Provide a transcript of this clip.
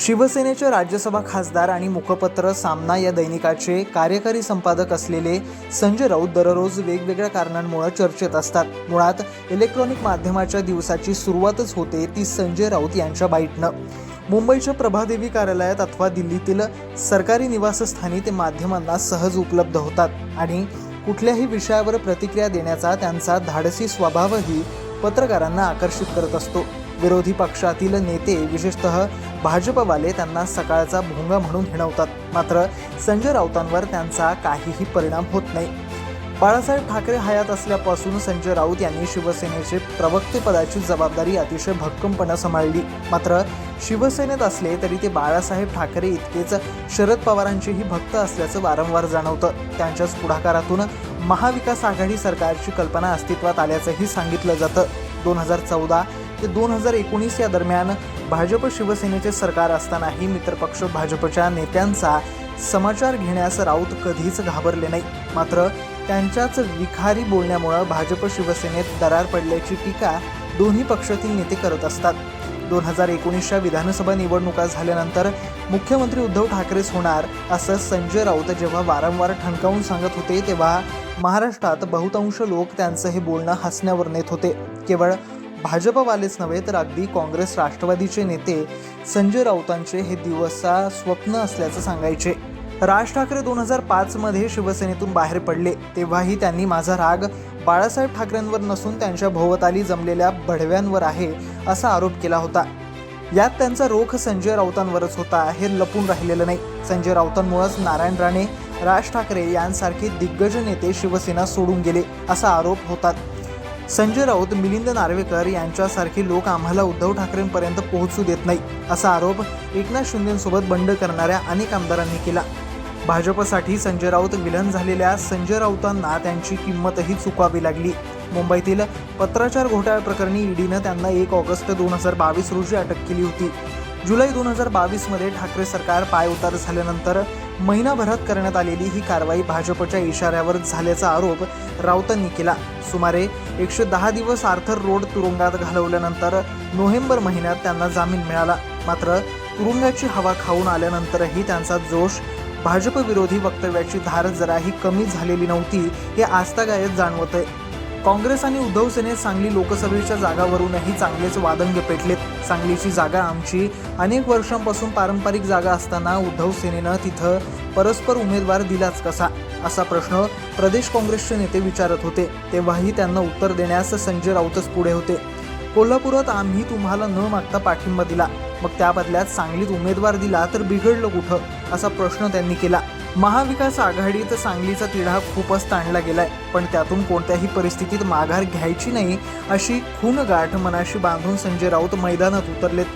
शिवसेनेचे राज्यसभा खासदार आणि मुखपत्र सामना या दैनिकाचे कार्यकारी संपादक असलेले संजय राऊत दररोज वेगवेगळ्या कारणांमुळे चर्चेत असतात. मुळात इलेक्ट्रॉनिक माध्यमाच्या दिवसाची सुरुवातच होते ती संजय राऊत यांच्या बाईटनं. मुंबईच्या प्रभादेवी कार्यालयात अथवा दिल्लीतील सरकारी निवासस्थानी ते माध्यमांना सहज उपलब्ध होतात आणि कुठल्याही विषयावर प्रतिक्रिया देण्याचा त्यांचा धाडसी स्वभावही पत्रकारांना आकर्षित करत असतो. विरोधी पक्षातील नेते विशेषतः भाजपवाले त्यांना सकाळचा भोंगा म्हणून हिणवतात. मात्र संजय राऊतांवर त्यांचा काहीही परिणाम होत नाही. बाळासाहेब ठाकरे हयात असल्यापासून संजय राऊत यांनी शिवसेनेचे प्रवक्तेपदाची जबाबदारी अतिशय भक्कमपणे सांभाळली. मात्र शिवसेनेत असले तरी ते बाळासाहेब ठाकरे इतकेच शरद पवारांचेही भक्त असल्याचं वारंवार जाणवतं. त्यांच्याच पुढाकारातून महाविकास आघाडी सरकारची कल्पना अस्तित्वात आल्याचंही सांगितलं जातं. दोन हजार चौदा ते दोन हजार एकोणीस या दरम्यान भाजप शिवसेनेचे सरकार असतानाही मित्रपक्ष भाजपच्या नेत्यांचा समाचार घेण्यास राऊत कधीच घाबरले नाही. मात्र त्यांच्याच विखारी बोलण्यामुळं भाजप शिवसेनेत दरार पडल्याची टीका दोन्ही पक्षातील नेते करत असतात. दोन हजार एकोणीसच्या विधानसभा निवडणुका झाल्यानंतर मुख्यमंत्री उद्धव ठाकरेच होणार असं संजय राऊत जेव्हा वारंवार ठणकावून सांगत होते तेव्हा महाराष्ट्रात बहुतांश लोक त्यांचं हे बोलणं हसण्यावर नेत होते. केवळ भाजपवालेच नव्हे तर अगदी काँग्रेस राष्ट्रवादीचे नेते संजय राऊतांचे हे दिवसा स्वप्न असल्याचं सांगायचे. राज ठाकरे दोन हजार पाचमध्ये शिवसेनेतून बाहेर पडले तेव्हाही त्यांनी माझा राग बाळासाहेब ठाकरेंवर नसून त्यांच्या भोवताली जमलेल्या बढव्यांवर आहे असा आरोप केला होता. यात त्यांचा रोख संजय राऊतांवरच होता हे लपून राहिलेलं नाही. संजय राऊतांमुळेच नारायण राणे राज ठाकरे यांसारखे दिग्गज नेते शिवसेना सोडून गेले असा आरोप होतात. संजय राऊत मिलिंद नार्वेकर यांच्यासारखे लोक आम्हाला उद्धव ठाकरेंपर्यंत पोहोचू देत नाही असा आरोप एकनाथ शिंदेसोबत बंड करणाऱ्या अनेक आमदारांनी केला. भाजपसाठी संजय राऊत विलन झालेल्या संजय राऊतांना त्यांची किंमतही चुकावी लागली. मुंबईतील पत्राचार घोटाळ्याप्रकरणी ईडीनं त्यांना एक ऑगस्ट दोन हजार बावीस रोजी अटक केली होती. जुलै दोन हजार बावीसमध्ये ठाकरे सरकार पायउतार झाल्यानंतर महिनाभरात करण्यात आलेली ही कारवाई भाजपच्या इशाऱ्यावर झाल्याचा आरोप राऊतांनी केला. सुमारे एकशे दहा दिवस आर्थर रोड तुरुंगात घालवल्यानंतर नोव्हेंबर महिन्यात त्यांना जामीन मिळाला. मात्र तुरुंगाची हवा खाऊन आल्यानंतरही त्यांचा जोश भाजपविरोधी वक्तव्याची धार जराही कमी झालेली नव्हती हे आस्थागायत जाणवत आहे काँग्रेस आणि उद्धव सेनेत सांगली लोकसभेच्या जागावरूनही चांगलेच वादंग पेटलेत. सांगलीची जागा आमची. अनेक वर्षांपासून पारंपरिक जागा असताना उद्धव सेनेनं तिथं परस्पर उमेदवार दिलाच कसा? असा प्रश्न प्रदेश काँग्रेसचे नेते विचारत होते. तेव्हाही त्यांना उत्तर देण्यास संजय राऊतच पुढे होते. कोल्हापुरात आम्ही तुम्हाला न मागता पाठिंबा दिला. मग त्या बदल्यात सांगलीत उमेदवार दिला तर बिघडलं कुठं? असा प्रश्न त्यांनी केला. महाविकास आघाडीत सांगलीचा तिढा खूपच ताणला गेलाय पण त्यातून कोणत्याही परिस्थितीत माघार घ्यायची नाही अशी खून गाठ मनाशी बांधून संजय राऊत मैदानात उतरलेत.